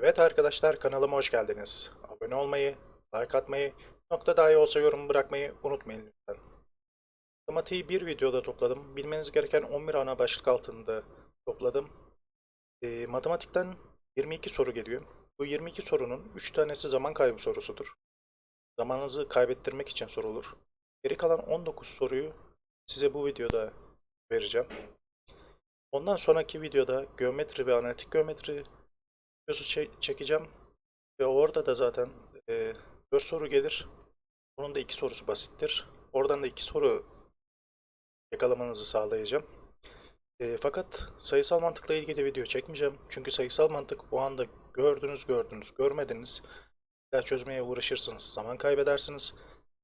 Evet arkadaşlar kanalıma hoş geldiniz. Abone olmayı, like atmayı, nokta dahi olsa yorum bırakmayı unutmayın lütfen. Matematiği bir videoda topladım. Bilmeniz gereken 11 ana başlık altında topladım. Ee, matematikten 22 soru geliyor. Bu 22 sorunun 3 tanesi zaman kaybı sorusudur. Zamanınızı kaybettirmek için sorulur. Geri kalan 19 soruyu size bu videoda vereceğim. Ondan sonraki videoda geometri ve analitik geometri videosu çe- çekeceğim. Ve orada da zaten e, 4 soru gelir. Bunun da 2 sorusu basittir. Oradan da 2 soru yakalamanızı sağlayacağım. E, fakat sayısal mantıkla ilgili video çekmeyeceğim. Çünkü sayısal mantık o anda gördünüz gördünüz görmediniz. Ya çözmeye uğraşırsınız, zaman kaybedersiniz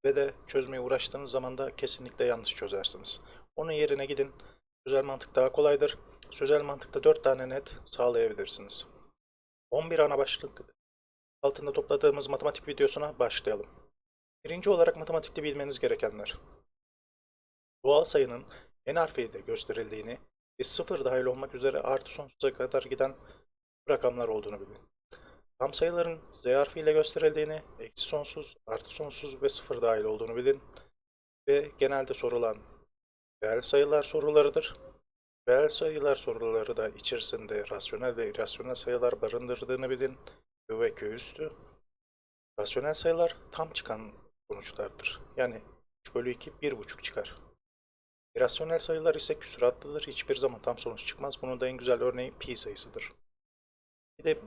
ve de çözmeye uğraştığınız zaman da kesinlikle yanlış çözersiniz. Onun yerine gidin. Sözel mantık daha kolaydır. Sözel mantıkta 4 tane net sağlayabilirsiniz. 11 ana başlık altında topladığımız matematik videosuna başlayalım. Birinci olarak matematikte bilmeniz gerekenler. Doğal sayının n harfiyle gösterildiğini ve sıfır dahil olmak üzere artı sonsuza kadar giden rakamlar olduğunu bilin. Tam sayıların z harfiyle gösterildiğini, eksi sonsuz, artı sonsuz ve sıfır dahil olduğunu bilin. Ve genelde sorulan reel sayılar sorularıdır. Reel sayılar soruları da içerisinde rasyonel ve irrasyonel sayılar barındırdığını bilin. Q ve Q üstü. Rasyonel sayılar tam çıkan sonuçlardır. Yani 3 bölü 2, 1,5 çıkar. İrrasyonel sayılar ise küsuratlıdır. Hiçbir zaman tam sonuç çıkmaz. Bunun da en güzel örneği pi sayısıdır. Bir de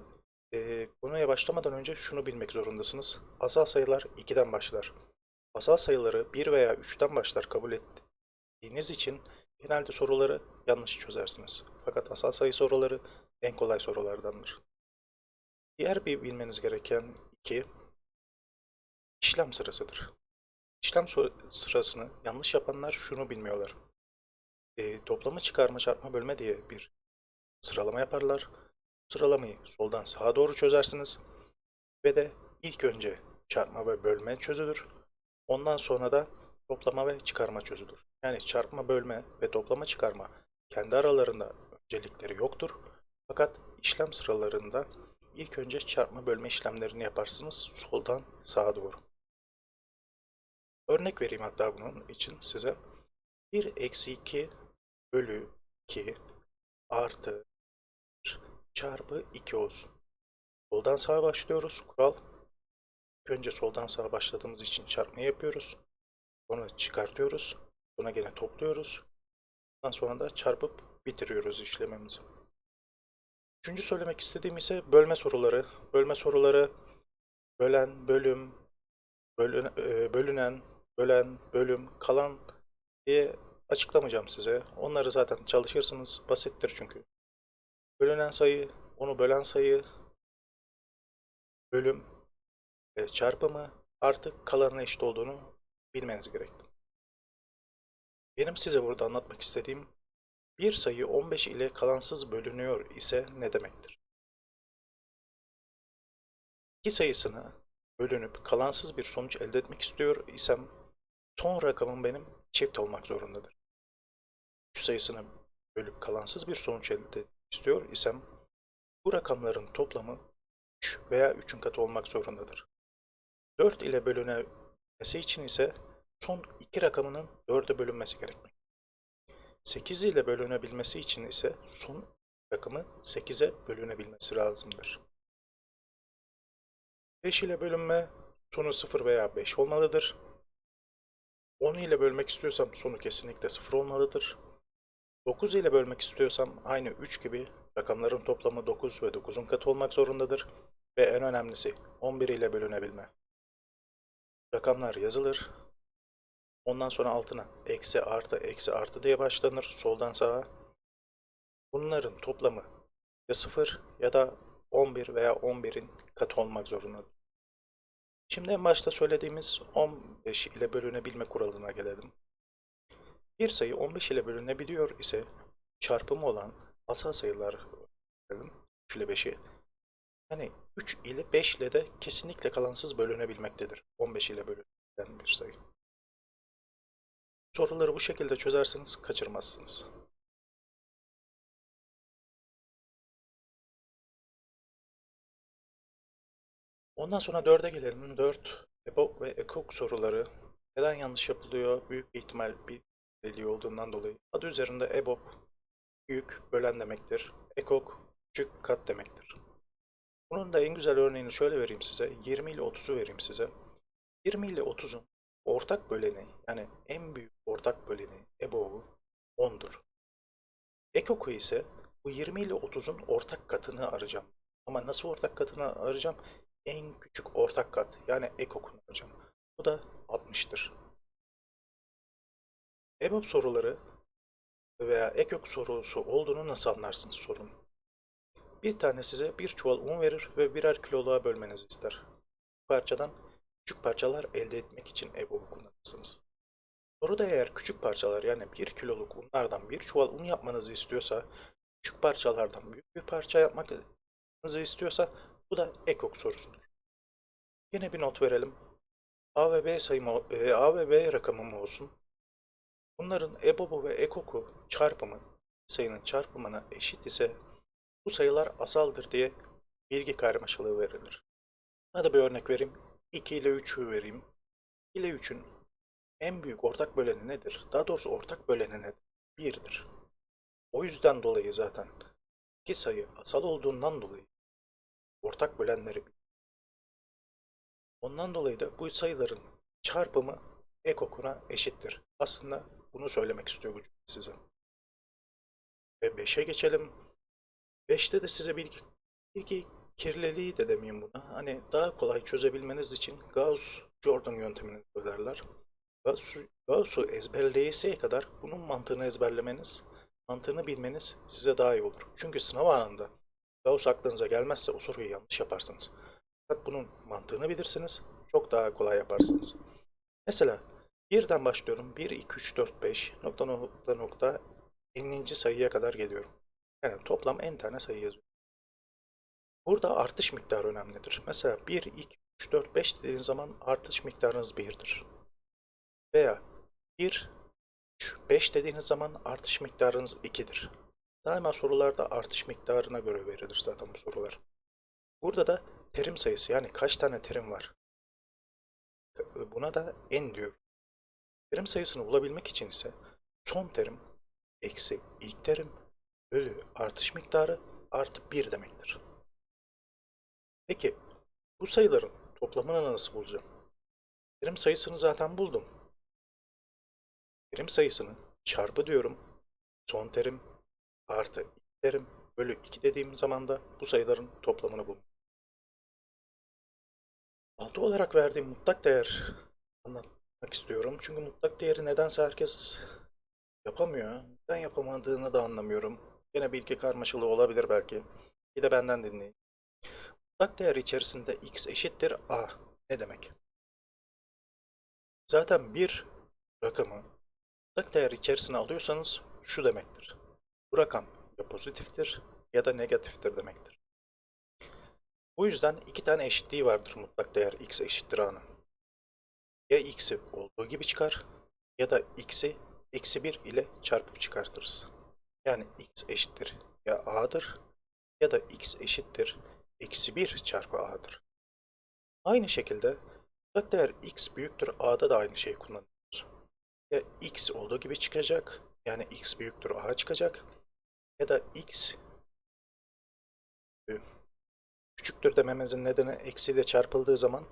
e, konuya başlamadan önce şunu bilmek zorundasınız. Asal sayılar 2'den başlar. Asal sayıları 1 veya 3'ten başlar kabul ettiğiniz için genelde soruları yanlış çözersiniz. Fakat asal sayı soruları en kolay sorulardandır. Diğer bir bilmeniz gereken iki işlem sırasıdır. İşlem sırasını yanlış yapanlar şunu bilmiyorlar. E, toplamı çıkarma çarpma bölme diye bir sıralama yaparlar. Sıralamayı soldan sağa doğru çözersiniz. Ve de ilk önce çarpma ve bölme çözülür. Ondan sonra da toplama ve çıkarma çözülür. Yani çarpma, bölme ve toplama çıkarma kendi aralarında öncelikleri yoktur. Fakat işlem sıralarında ilk önce çarpma bölme işlemlerini yaparsınız soldan sağa doğru. Örnek vereyim hatta bunun için size. 1 eksi 2 bölü 2 artı 1 çarpı 2 olsun. Soldan sağa başlıyoruz. Kural. Önce soldan sağa başladığımız için çarpmayı yapıyoruz. Sonra çıkartıyoruz. Sonra gene topluyoruz. Ondan sonra da çarpıp bitiriyoruz işlemimizi. Üçüncü söylemek istediğim ise bölme soruları. Bölme soruları bölen, bölüm, e, bölünen, bölen, bölüm, kalan diye açıklamayacağım size. Onları zaten çalışırsınız. Basittir çünkü. Bölünen sayı, onu bölen sayı, bölüm, e, çarpımı artık kalanına eşit olduğunu bilmeniz gerekli. Benim size burada anlatmak istediğim bir sayı 15 ile kalansız bölünüyor ise ne demektir? İki sayısını bölünüp kalansız bir sonuç elde etmek istiyor isem son rakamım benim çift olmak zorundadır. 3 sayısını bölüp kalansız bir sonuç elde etmek istiyor isem bu rakamların toplamı 3 veya 3'ün katı olmak zorundadır. 4 ile bölünebilmesi için ise son iki rakamının 4'e bölünmesi gerekmektedir. 8 ile bölünebilmesi için ise son rakamı 8'e bölünebilmesi lazımdır. 5 ile bölünme sonu 0 veya 5 olmalıdır. 10 ile bölmek istiyorsam sonu kesinlikle 0 olmalıdır. 9 ile bölmek istiyorsam aynı 3 gibi rakamların toplamı 9 ve 9'un katı olmak zorundadır. Ve en önemlisi 11 ile bölünebilme. Rakamlar yazılır. Ondan sonra altına eksi artı eksi artı diye başlanır soldan sağa. Bunların toplamı ya 0 ya da 11 veya 11'in katı olmak zorundadır. Şimdi en başta söylediğimiz 15 ile bölünebilme kuralına gelelim. Bir sayı 15 ile bölünebiliyor ise çarpımı olan asal sayılar verelim. 3 ile 5'i. Yani 3 ile 5 ile de kesinlikle kalansız bölünebilmektedir. 15 ile bölünen bir sayı. Soruları bu şekilde çözerseniz kaçırmazsınız. Ondan sonra 4'e gelelim. 4 EBOB ve EKOK soruları neden yanlış yapılıyor? Büyük bir ihtimal bir deliği olduğundan dolayı. Adı üzerinde EBOB büyük bölen demektir. EKOK küçük kat demektir. Bunun da en güzel örneğini şöyle vereyim size. 20 ile 30'u vereyim size. 20 ile 30'un ortak böleni yani en büyük ortak böleni EBOB'u 10'dur. EKOK'u ise bu 20 ile 30'un ortak katını arayacağım. Ama nasıl ortak katını arayacağım? En küçük ortak kat yani EKOK'unu arayacağım. Bu da 60'tır. EBOB soruları veya EKOK sorusu olduğunu nasıl anlarsınız sorun. Bir tane size bir çuval un verir ve birer kiloluğa bölmenizi ister. Bu parçadan küçük parçalar elde etmek için EBOB'u kullanırsınız. Soruda eğer küçük parçalar yani 1 kiloluk unlardan bir çuval un yapmanızı istiyorsa, küçük parçalardan büyük bir parça yapmanızı istiyorsa bu da ekok sorusudur. Yine bir not verelim. A ve B sayımı, e, A ve B rakamı mı olsun? Bunların EBOB'u ve EKOK'u çarpımı sayının çarpımına eşit ise bu sayılar asaldır diye bilgi karmaşalığı verilir. Buna da bir örnek vereyim. 2 ile 3'ü vereyim. 2 ile 3'ün en büyük ortak böleni nedir? Daha doğrusu ortak böleni nedir? 1'dir. O yüzden dolayı zaten iki sayı asal olduğundan dolayı ortak bölenleri Ondan dolayı da bu sayıların çarpımı ekokuna eşittir. Aslında bunu söylemek istiyor bu cümle size. Ve 5'e geçelim. 5'te de size bilgi, bilgi kirliliği de demeyeyim buna. Hani daha kolay çözebilmeniz için Gauss-Jordan yöntemini söylerler. Gauss- Gauss'u ezberleyesiye kadar bunun mantığını ezberlemeniz, mantığını bilmeniz size daha iyi olur. Çünkü sınav anında Gauss aklınıza gelmezse o soruyu yanlış yaparsınız. Fakat bunun mantığını bilirsiniz, çok daha kolay yaparsınız. Mesela birden başlıyorum. 1, 2, 3, 4, 5 nokta nokta nokta n'inci sayıya kadar geliyorum. Yani toplam n tane sayı yazıyorum. Burada artış miktarı önemlidir. Mesela 1, 2, 3, 4, 5 dediğiniz zaman artış miktarınız 1'dir. Veya 1, 3, 5 dediğiniz zaman artış miktarınız 2'dir. Daima sorularda artış miktarına göre verilir zaten bu sorular. Burada da terim sayısı yani kaç tane terim var. Buna da n diyor. Terim sayısını bulabilmek için ise son terim eksi ilk terim bölü artış miktarı artı 1 demektir. Peki bu sayıların toplamını nasıl bulacağım? Terim sayısını zaten buldum. Terim sayısını çarpı diyorum. Son terim artı ilk terim bölü 2 dediğim zaman da bu sayıların toplamını bul. 6 olarak verdiğim mutlak değer anlatmak istiyorum. Çünkü mutlak değeri nedense herkes yapamıyor. Neden yapamadığını da anlamıyorum. Yine bilgi karmaşalığı olabilir belki. Bir de benden dinleyin. Mutlak değer içerisinde x eşittir a. Ne demek? Zaten bir rakamı mutlak değer içerisine alıyorsanız şu demektir. Bu rakam ya pozitiftir ya da negatiftir demektir. Bu yüzden iki tane eşitliği vardır mutlak değer x eşittir a'nın. Ya x'i olduğu gibi çıkar ya da x'i eksi 1 ile çarpıp çıkartırız. Yani x eşittir ya a'dır ya da x eşittir eksi 1 çarpı a'dır. Aynı şekilde mutlak değer x büyüktür a'da da aynı şeyi kullanıyoruz. Ya x olduğu gibi çıkacak yani x büyüktür a çıkacak ya da x küçüktür dememizin nedeni eksiyle çarpıldığı zaman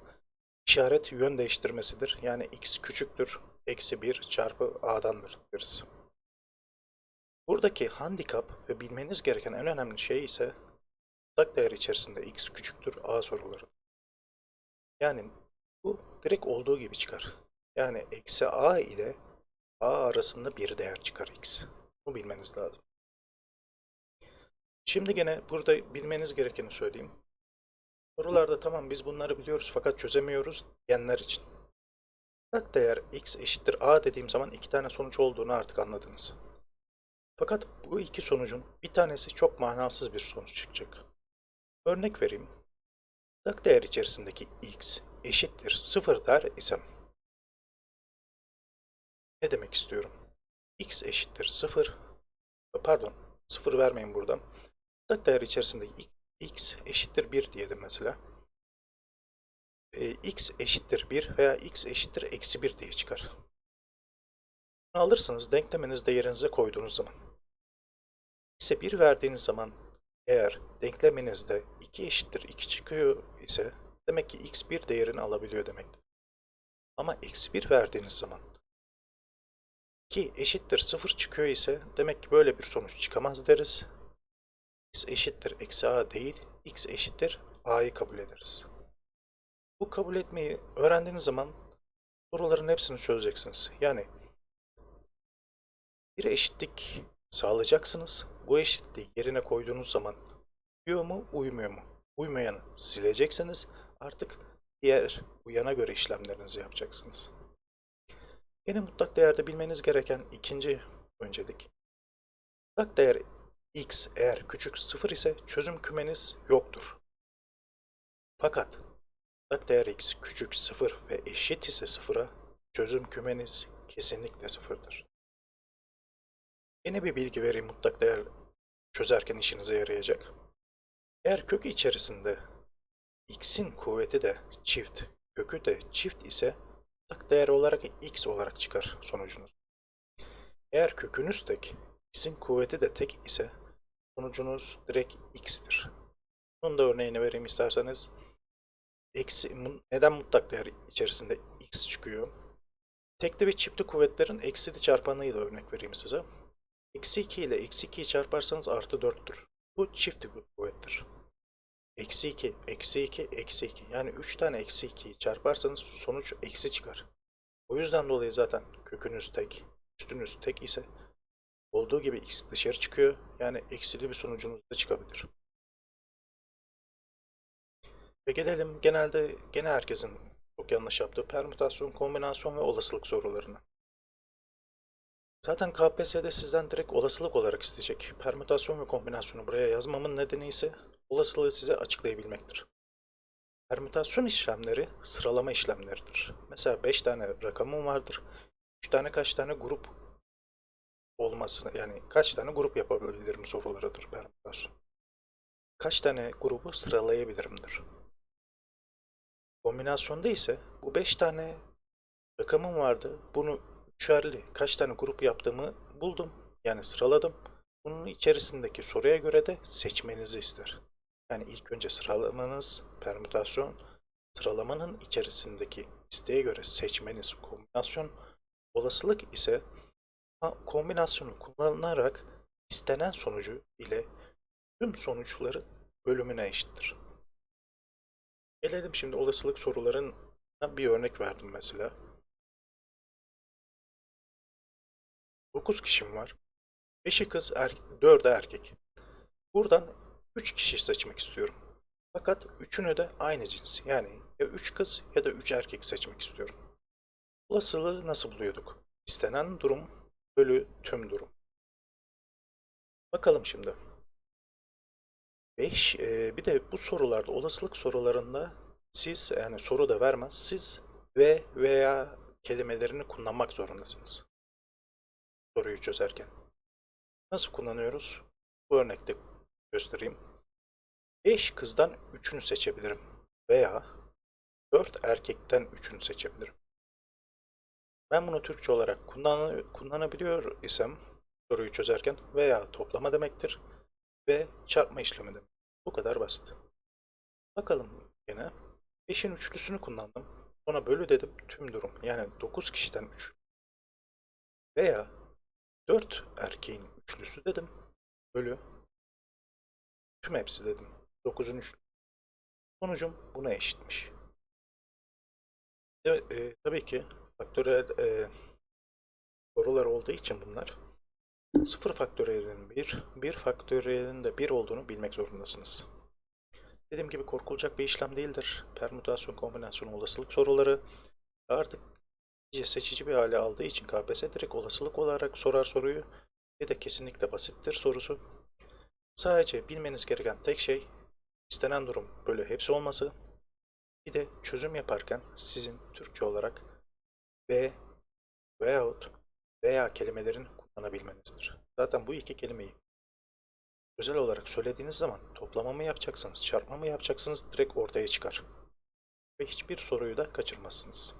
işaret yön değiştirmesidir. Yani x küçüktür eksi 1 çarpı a'dandır deriz. Buradaki handikap ve bilmeniz gereken en önemli şey ise mutlak değer içerisinde x küçüktür a soruları. Yani bu direkt olduğu gibi çıkar. Yani eksi a ile a arasında bir değer çıkar x. Bunu bilmeniz lazım. Şimdi gene burada bilmeniz gerekeni söyleyeyim. Sorularda tamam biz bunları biliyoruz fakat çözemiyoruz diyenler için. Mutlak değer x eşittir a dediğim zaman iki tane sonuç olduğunu artık anladınız. Fakat bu iki sonucun bir tanesi çok manasız bir sonuç çıkacak. Örnek vereyim. Mutlak değer içerisindeki x eşittir 0 der isem ne demek istiyorum? x eşittir 0 pardon 0 vermeyin buradan. Mutlak değer içerisinde x eşittir 1 diyelim mesela. e, x eşittir 1 veya x eşittir eksi 1 diye çıkar. Bunu alırsınız denkleminizi de yerinize koyduğunuz zaman. x'e 1 verdiğiniz zaman eğer denkleminizde 2 eşittir 2 çıkıyor ise demek ki x 1 değerini alabiliyor demektir. Ama eksi 1 verdiğiniz zaman 2 eşittir 0 çıkıyor ise demek ki böyle bir sonuç çıkamaz deriz. x eşittir eksi a değil, x eşittir a'yı kabul ederiz. Bu kabul etmeyi öğrendiğiniz zaman soruların hepsini çözeceksiniz. Yani bir eşitlik sağlayacaksınız. Bu eşitliği yerine koyduğunuz zaman uyuyor mu, uymuyor mu? Uymayanı sileceksiniz. Artık diğer uyana göre işlemlerinizi yapacaksınız. Yine mutlak değerde bilmeniz gereken ikinci öncelik. Mutlak değer x eğer küçük 0 ise çözüm kümeniz yoktur. Fakat mutlak değer x küçük 0 ve eşit ise 0'a çözüm kümeniz kesinlikle sıfırdır. Yine bir bilgi vereyim mutlak değer çözerken işinize yarayacak. Eğer kök içerisinde x'in kuvveti de çift, kökü de çift ise mutlak değer olarak x olarak çıkar sonucunuz. Eğer kökünüz tek, x'in kuvveti de tek ise sonucunuz direkt x'tir. Bunun da örneğini vereyim isterseniz. Eksi, neden mutlak değer içerisinde x çıkıyor? Tekli ve çiftli kuvvetlerin eksili çarpanıyla örnek vereyim size. Eksi 2 ile eksi 2'yi çarparsanız artı 4'tür. Bu çift bir kuvvettir. Eksi 2, eksi 2, eksi 2. Yani 3 tane eksi 2'yi çarparsanız sonuç eksi çıkar. O yüzden dolayı zaten kökünüz tek, üstünüz tek ise olduğu gibi x dışarı çıkıyor. Yani eksili bir sonucunuz da çıkabilir. Ve gelelim genelde gene herkesin çok yanlış yaptığı permütasyon, kombinasyon ve olasılık sorularına. Zaten KPSS'de sizden direkt olasılık olarak isteyecek. Permütasyon ve kombinasyonu buraya yazmamın nedeni ise olasılığı size açıklayabilmektir. Permütasyon işlemleri sıralama işlemleridir. Mesela 5 tane rakamım vardır. 3 tane kaç tane grup olmasını yani kaç tane grup yapabilirim sorularıdır permütasyon. Kaç tane grubu sıralayabilirimdir. Kombinasyonda ise bu 5 tane rakamım vardı. Bunu üçerli kaç tane grup yaptığımı buldum. Yani sıraladım. Bunun içerisindeki soruya göre de seçmenizi ister. Yani ilk önce sıralamanız, permütasyon, sıralamanın içerisindeki isteğe göre seçmeniz, kombinasyon, olasılık ise kombinasyonu kullanarak istenen sonucu ile tüm sonuçları bölümüne eşittir. Gelelim şimdi olasılık soruların bir örnek verdim mesela. 9 kişim var. 5'i kız, er 4'ü erkek. Buradan 3 kişi seçmek istiyorum. Fakat üçünü de aynı cins. Yani ya 3 kız ya da 3 erkek seçmek istiyorum. Olasılığı nasıl buluyorduk? İstenen durum bölü tüm durum. Bakalım şimdi. 5 e, bir de bu sorularda olasılık sorularında siz yani soru da vermez. Siz ve veya kelimelerini kullanmak zorundasınız soruyu çözerken. Nasıl kullanıyoruz? Bu örnekte göstereyim. 5 kızdan 3'ünü seçebilirim veya 4 erkekten 3'ünü seçebilirim. Ben bunu Türkçe olarak kullan kullanabiliyor isem soruyu çözerken veya toplama demektir ve çarpma işlemi demek. Bu kadar basit. Bakalım yine 5'in üçlüsünü kullandım. Sonra bölü dedim tüm durum. Yani 9 kişiden 3. Veya 4 erkeğin üçlüsü dedim. Bölü. Tüm hepsi dedim. 9'un üçlüsü. Sonucum buna eşitmiş. Evet, e, tabii ki faktörel e, sorular olduğu için bunlar 0 faktöriyelin 1, 1 faktöriyelin de 1 olduğunu bilmek zorundasınız. Dediğim gibi korkulacak bir işlem değildir. Permütasyon, kombinasyon, olasılık soruları artık iyice seçici bir hale aldığı için KPSS direkt olasılık olarak sorar soruyu ve de kesinlikle basittir sorusu. Sadece bilmeniz gereken tek şey istenen durum böyle hepsi olması. Bir de çözüm yaparken sizin Türkçe olarak ve veyahut veya kelimelerin kullanabilmenizdir. Zaten bu iki kelimeyi özel olarak söylediğiniz zaman toplama mı yapacaksınız, çarpma mı yapacaksınız direkt ortaya çıkar. ve hiçbir soruyu da kaçırmazsınız.